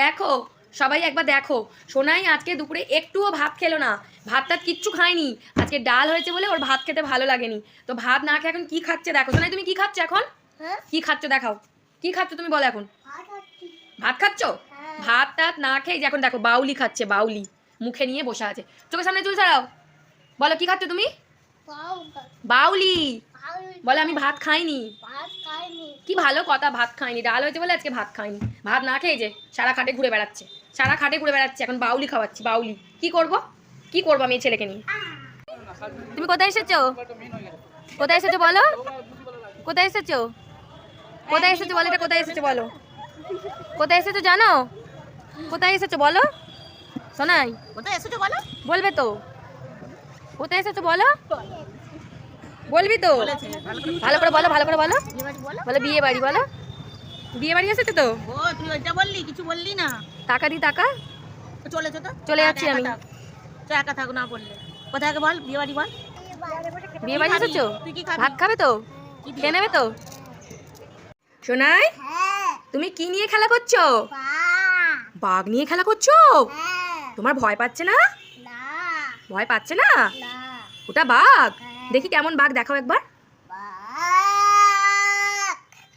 দেখো সবাই একবার দেখো। সোনাই আজকে দুপুরে একটুও ভাত খেলো না। ভাত টাত কিচ্ছু খায়নি। আজকে ডাল হয়েছে বলে ওর ভাত খেতে ভালো লাগেনি। তো ভাত না খেয়ে এখন কি খাচ্ছে দেখো। সোনাই তুমি কি খাচ্ছ এখন? হ্যাঁ। কি খাচ্ছ দেখাও। কি খাচ্ছ তুমি বলো এখন? ভাত খাচ্ছি। ভাত হ্যাঁ। ভাত টাত না খেয়ে এখন দেখো বাউলি খাচ্ছে বাউলি। মুখে নিয়ে বসে আছে। চোখের সামনে চুল ছাড়াও বলো কি খাচ্ছ তুমি? বাউলি বলে আমি ভাত খাইনি। কি ভালো কথা ভাত খাইনি। ডাল হয়েছে বলে আজকে ভাত খাইনি। ভাত না খেয়ে যে সারা খাটে ঘুরে বেড়াচ্ছে। সারা খাটে ঘুরে বেড়াচ্ছে এখন বাউলি খাওয়াচ্ছি বাউলি। কি করব? কি করব আমি এই ছেলেকে নিয়ে? তুমি কোথায় এসেছ? কোথায় এসেছ বলো? কোথায় এসেছ? কোথায় এসেছ বলো এটা কোথায় এসেছ বলো? কোথায় এসেছ জানো? কোথায় এসেছ বলো? শোনাই কোথায় এসেছ বলো? বলবে তো। কোথায় এসেছ বলো? বলবি তো? ভালো করে বলো ভালো করে বলো। বলো বিয়ে বাড়ি বলো। বিয়ে বাড়ি এসেছ তো? ও তুই বললি কিছু বললি না? টাকা দি টাকা। তো? চলে যাচ্ছি আমি। একা থাক না বললে। কোথায় বল বিয়ে বাড়ি বল। বিয়ে বাড়ি খাবি? এসেছ কি ভাত খাবে তো? খেয়ে নেবে তো? হ্যাঁ তুমি কি নিয়ে খেলা করছ? বাঘ নিয়ে খেলা করছ? হ্যাঁ। তোমার ভয় পাচ্ছে না? না। ভয় পাচ্ছে না? না। ওটা বাঘ? হ্যাঁ। দেখি কেমন বাঘ দেখাও একবার।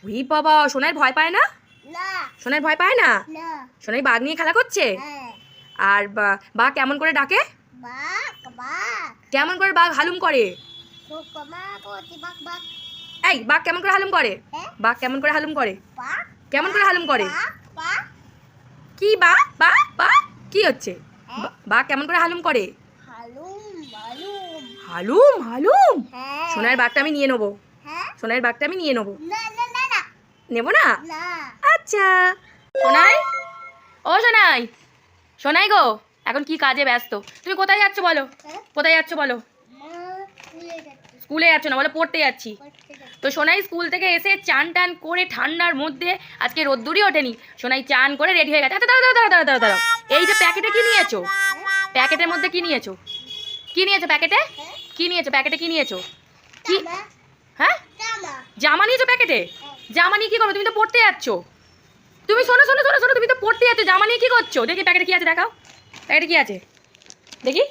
উই বাবা সোনাই ভয় পায় না? সোনাই ভয় পায় না? সোনাই বাঘ নিয়ে খেলা করছে? হ্যাঁ। আর বা- বাঘ কেমন করে ডাকে? কেমন করে বাঘ হালুম করে? এই বাঘ কেমন করে হালুম করে? হ্যাঁ। বাঘ কেমন করে হালুম করে? কেমন করে হালুম করে? কি বা বা বা কি হচ্ছে? বাঘ কেমন করে হালুম করে? হালুম হালুম। হ্যাঁ। সোনার বাঘটা আমি নিয়ে নেব। হ্যাঁ। সোনার বাঘটা আমি নিয়ে নেব। নেব না? আচ্ছা। সোনাই? ও সোনাই। সোনাই গো এখন কি কাজে ব্যস্ত? তুমি কোথায় যাচ্ছ বলো? হ্যাঁ? কোথায় যাচ্ছ বলো? স্কুলে যাচ্ছ। না বলো পড়তে যাচ্ছি। তো সোনাই স্কুল থেকে এসে চান টান করে ঠান্ডার মধ্যে আজকে রোদ্দুরই ওঠেনি। সোনাই চান করে রেডি হয়ে গেছে। আচ্ছা দাঁড়াও দাঁড়াও দাঁড়াও দাঁড়াও দাঁড়াও। এই যে প্যাকেটে কি নিয়েছো? প্যাকেটের মধ্যে কি নিয়েছো? কি নিয়েছো প্যাকেটে? কি নিয়েছো? প্যাকেটে কি নিয়েছো? কি? হ্যাঁ? জামা। জামা নিয়েছো প্যাকেটে? জামা নিয়ে কি করো? তুমি তো পড়তে যাচ্ছ। তুমি শোনো শোনো শোনো শোনো তুমি তো পড়তে যাচ্ছ। জামা নিয়ে কি করছ? দেখি প্যাকেটে কি আছে দেখাও। প্যাকেটে কি আছে? দেখি।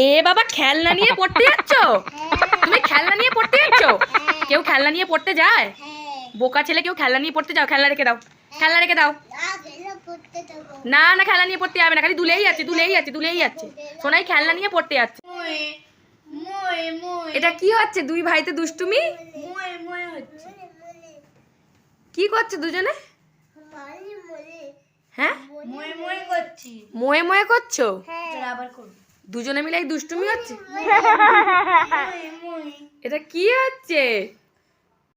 এ বাবা খেলনা নিয়ে পড়তে যাচ্ছ? তুমি খেলনা নিয়ে পড়তে যাচ্ছ? কেউ খেলনা নিয়ে পড়তে যায়? হ্যাঁ। বোকা ছেলে কেউ খেলনা নিয়ে পড়তে যাও। খেলনা রেখে দাও। খেলনা রেখে দাও। না না খেলনা নিয়ে পড়তে যাবে না। খালি দুলেই যাচ্ছে দুলেই যাচ্ছে দুলেই যাচ্ছে। সোনাই খেলনা নিয়ে পড়তে যাচ্ছে। এটা কি হচ্ছে? দুই ভাইতে দুষ্টুমি? মই মই হচ্ছে। কি করছে দুজনে? হ্যাঁ? মই মই করছি। মোয়ে মোয়ে করছ? হ্যাঁ। দুজনে মিলে দুষ্টুমি হচ্ছে? মই মই এটা কি হচ্ছে?